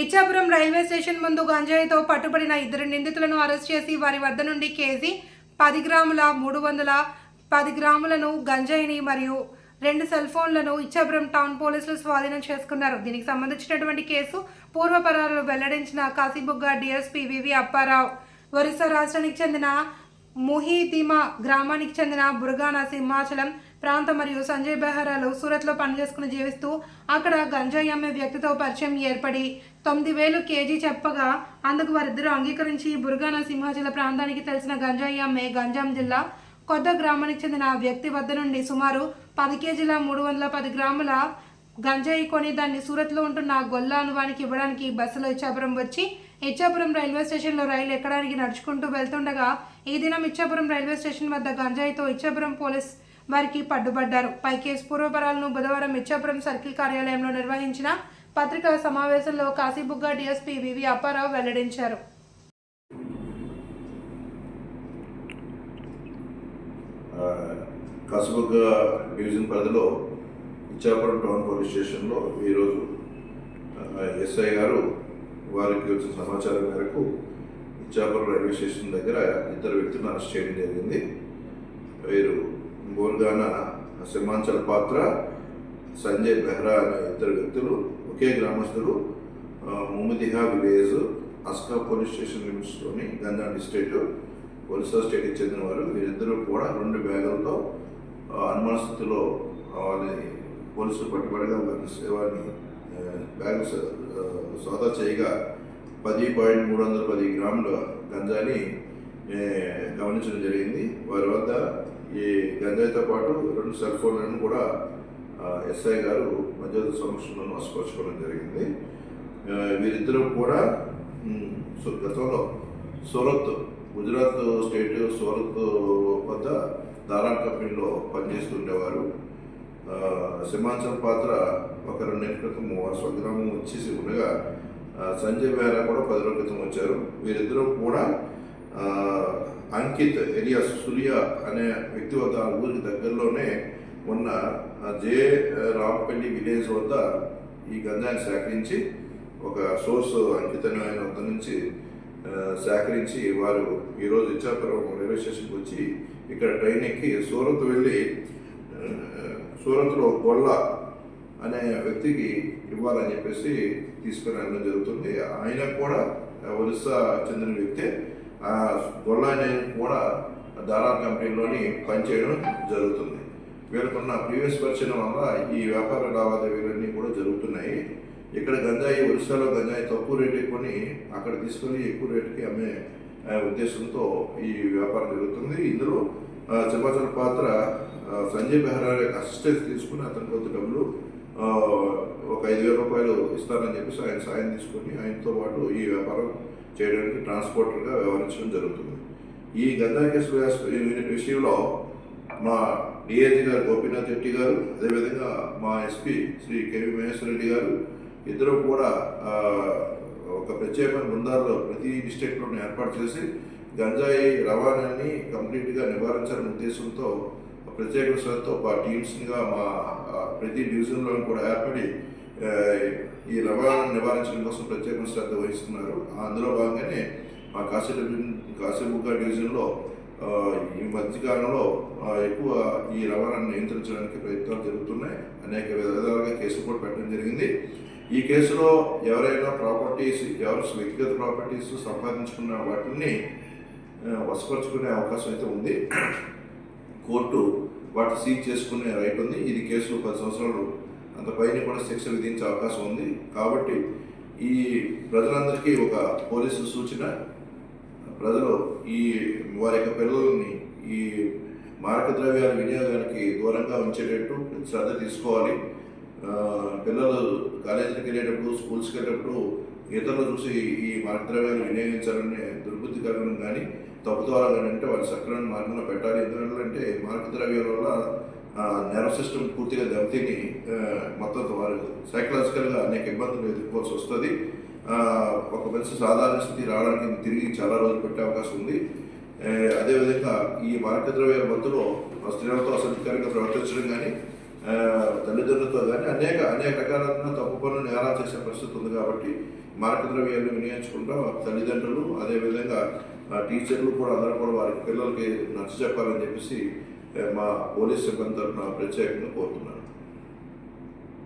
Ichchapuram railway station ముందు గంజాయితో పట్టుబడిన ఇద్దరు నిందితులను అరెస్ట్ చేసి వారి వద్ద నుండి కేజీ పది గ్రాముల మూడు వందల పది గ్రాములను గంజాయిని మరియు రెండు సెల్ ఫోన్లను ఇచ్చాపురం టౌన్ పోలీసులు స్వాధీనం చేసుకున్నారు. దీనికి సంబంధించినటువంటి కేసు పూర్వపరాలు వెల్లడించిన కాశీబుగ్గ డిఎస్పీ వివి అప్పారావు. ఒరిస్సా రాష్ట్రానికి చెందిన ముహిదిమా గ్రామానికి చెందిన బుర్గానా సింహాచలం ప్రాంతం మరియు సంజయ్ బెహరాలు సూరత్లో పనిచేసుకుని జీవిస్తూ అక్కడ గంజాయి అమ్మే వ్యక్తితో పరిచయం ఏర్పడి తొమ్మిది వేలు కేజీ చెప్పగా అందుకు వారిద్దరూ అంగీకరించి బుర్గానా సింహాచల ప్రాంతానికి తెలిసిన గంజాయి అమ్మే గంజాం జిల్లా కొత్త గ్రామానికి చెందిన ఆ వ్యక్తి వద్ద నుండి సుమారు పది కేజీల మూడు వందల పది గ్రాముల గంజాయి కొని దాన్ని సూరత్లో ఉంటున్న గొల్లా అనువానికి ఇవ్వడానికి బస్సులో ఇచ్చాపురం వచ్చి ఇచ్చాపురం రైల్వే స్టేషన్లో రైలు ఎక్కడానికి నడుచుకుంటూ వెళ్తుండగా ఈ దినం ఇచ్చాపురం రైల్వే స్టేషన్ వద్ద గంజాయితో ఇచ్చాపురం పోలీస్ వారికి పడ్డుపడ్డారు పై కేసు పూర్వపరాలను బుధవారం ఇచ్చాపురం సర్కిల్ కార్యాలయంలో నిర్వహించిన పత్రికా సమావేశంలో కాశీబుగ్గ డీఎస్పీ వివి అప్పారావు వెల్లడించారు. ఆ, డివిజన్ పరిధిలో ఇచ్చాపురం టౌన్ పోలీస్ స్టేషన్లో ఈరోజు ఎస్ఐ గారు వారికి వచ్చిన సమాచారం మేరకు ఇచ్చాపురం రైల్వే స్టేషన్ దగ్గర ఇద్దరు వ్యక్తులను అరెస్ట్ చేయడం జరిగింది. వీరు బోర్గాన సింహాంచల్ పాత్ర సంజయ్ బెహ్రా అనే ఇద్దరు వ్యక్తులు ఒకే గ్రామస్తులు ఆ, విలేజ్ అస్కా పోలీస్ స్టేషన్ లిమిట్స్లోని గంజా డిస్ట్రిక్ట్ ఒరిస్సా స్టేట్కి చెందినవారు. వీరిద్దరూ కూడా రెండు బ్యాగులతో ఆ, అనుమాన స్థితిలో వాళ్ళని పోలీసులు పట్టుబడగా వారిని వారిని బ్యాగ్ సోదా చేయగా పది పాయింట్ మూడు వందల పది గ్రాముల గంజాని గమనించడం జరిగింది. వారి వద్ద ఈ గంజాయితో పాటు రెండు సెల్ ఫోన్లను కూడా ఎస్ఐ గారు మధ్య సమక్షంలో స్పర్శించడం జరిగింది. వీరిద్దరూ కూడా గతంలో సూరత్ గుజరాత్ స్టేట్ సూరత్ వద్ద దారాన్ కంపెనీలో పనిచేస్తుండేవారు. సింహాచల్ పాత్ర ఒక రెండేళ్ళ క్రితం స్వగ్రామం వచ్చేసి ఉండగా సంజయ్ బెహ్రా కూడా పది రోజుల క్రితం వచ్చారు. వీరిద్దరూ కూడా అంకిత్ ఎలియాస్ సూర్య అనే వ్యక్తి వద్ద ఊరికి దగ్గరలోనే ఉన్న జే రాంపల్లి విలేజ్ వద్ద ఈ గంజాన్ని సేకరించి ఒక సోర్స్ అంకితను ఆయన వద్ద నుంచి సేకరించి వారు ఈరోజు ఇచ్చాపురం రైల్వే స్టేషన్కి వచ్చి ఇక్కడ ట్రైన్ ఎక్కి సూరత్ వెళ్ళి సూరత్లో గొల్ల అనే వ్యక్తికి ఇవ్వాలని చెప్పేసి తీసుకుని వెళ్ళడం జరుగుతుంది. ఆయన కూడా ఒరిస్సా చెందిన వ్యక్తే. ఆ గొల్ల కూడా దారా కంపెనీలోని పనిచేయడం జరుగుతుంది. వీళ్ళకున్న ప్రీవియస్ పరిచయం వల్ల ఈ వ్యాపార లావాదేవీలన్నీ కూడా జరుగుతున్నాయి. ఇక్కడ గంజాయి ఒరిస్సాలో గంజాయి తక్కువ రేటుకి కొని అక్కడ తీసుకొని ఎక్కువ రేటుకి అమ్మే ఉద్దేశంతో ఈ వ్యాపారం జరుగుతుంది. ఇందులో ఆ, పాత్ర సంజయ్ బెహ్రా యొక్క అసిస్టెన్స్ తీసుకుని అతని కొద్ది డబ్బులు ఒక ఐదు వేల రూపాయలు ఇస్తానని చెప్పేసి ఆయన సాయం తీసుకొని ఆయనతో పాటు ఈ వ్యాపారం చేయడానికి ట్రాన్స్పోర్టర్గా వ్యవహరించడం జరుగుతుంది. ఈ గంధాకేశ్వర కేసు వ్యాస- విషయంలో మా డిఐజీ గారు గోపీనాథ్ రెడ్డి గారు అదేవిధంగా మా ఎస్పీ శ్రీ కెవి మహేశ్వర రెడ్డి గారు ఇద్దరు కూడా ఒక ప్రత్యేకమైన బృందాల్లో ప్రతి డిస్ట్రిక్ట్లోనే ఏర్పాటు చేసి గంజాయి రవాణాని కంప్లీట్గా నివారించాలనే ఉద్దేశంతో ప్రత్యేక శ్రద్ధతో మా టీమ్స్గా మా ప్రతి డివిజన్లో కూడా ఏర్పడి ఈ రవాణాను నివారించడం కోసం ప్రత్యేక శ్రద్ధ వహిస్తున్నారు. అందులో భాగంగానే మా కాశీ కాశీబుగ్గా కాశీబుగ్గ డివిజన్లో ఈ మధ్యకాలంలో ఎక్కువ ఈ రవాణాను నియంత్రించడానికి ప్రయత్నాలు జరుగుతున్నాయి. అనేక విధాలుగా కేసులు కూడా పెట్టడం జరిగింది. ఈ కేసులో ఎవరైనా ప్రాపర్టీస్ ఎవరు వ్యక్తిగత ప్రాపర్టీస్ సంపాదించుకున్న వాటిని వశపరుచుకునే అవకాశం అయితే ఉంది. కోర్టు వాటిని సీజ్ చేసుకునే రైట్ ఉంది. ఇది కేసులో పది సంవత్సరాలు అంతపైన కూడా శిక్ష విధించే అవకాశం ఉంది. కాబట్టి ఈ ప్రజలందరికీ ఒక పోలీసు సూచన. ప్రజలు ఈ వారి యొక్క పిల్లల్ని ఈ మారక ద్రవ్యాల వినియోగానికి దూరంగా ఉంచేటట్టు శ్రద్ధ తీసుకోవాలి. పిల్లలు కాలేజీకి వెళ్ళేటప్పుడు స్కూల్స్కి వెళ్ళేటప్పుడు ఇతరులు చూసి ఈ మారక ద్రవ్యాలు వినియోగించాలనే దుర్బుద్ధి కలగడం కానీ తప్పుదోవ కానీ అంటే వాళ్ళు సక్రమైన మార్గంలో పెట్టాలి. ఎందుకంటే మారక ద్రవ్యాల వల్ల నెర్వ్ సిస్టమ్ పూర్తిగా దెబ్బతిని మొత్తం వారు సైకలాజికల్గా అనేక ఇబ్బందులు ఎదుర్కోవాల్సి వస్తుంది. ఒక మనిషి సాధారణ స్థితి రావడానికి తిరిగి చాలా రోజులు పెట్టే అవకాశం ఉంది. అదేవిధంగా ఈ మార్క ద్రవ్యాల మధ్యలో స్త్రీలతో అసభ్యకరంగా ప్రవర్తించడం కానీ తల్లిదండ్రులతో కానీ అనేక అనేక రకాలైన తప్పు పనులు నేరాలు చేసే పరిస్థితి ఉంది కాబట్టి మార్క ద్రవ్యాలు వినియోగించకుండా తల్లిదండ్రులు అదేవిధంగా ఆ, టీచర్లు కూడా అందరూ కూడా వారి పిల్లలకి నచ్చ చెప్పాలని చెప్పేసి మా పోలీస్ సిబ్బంది తరఫున ప్రత్యేకంగా కోరుతున్నాను.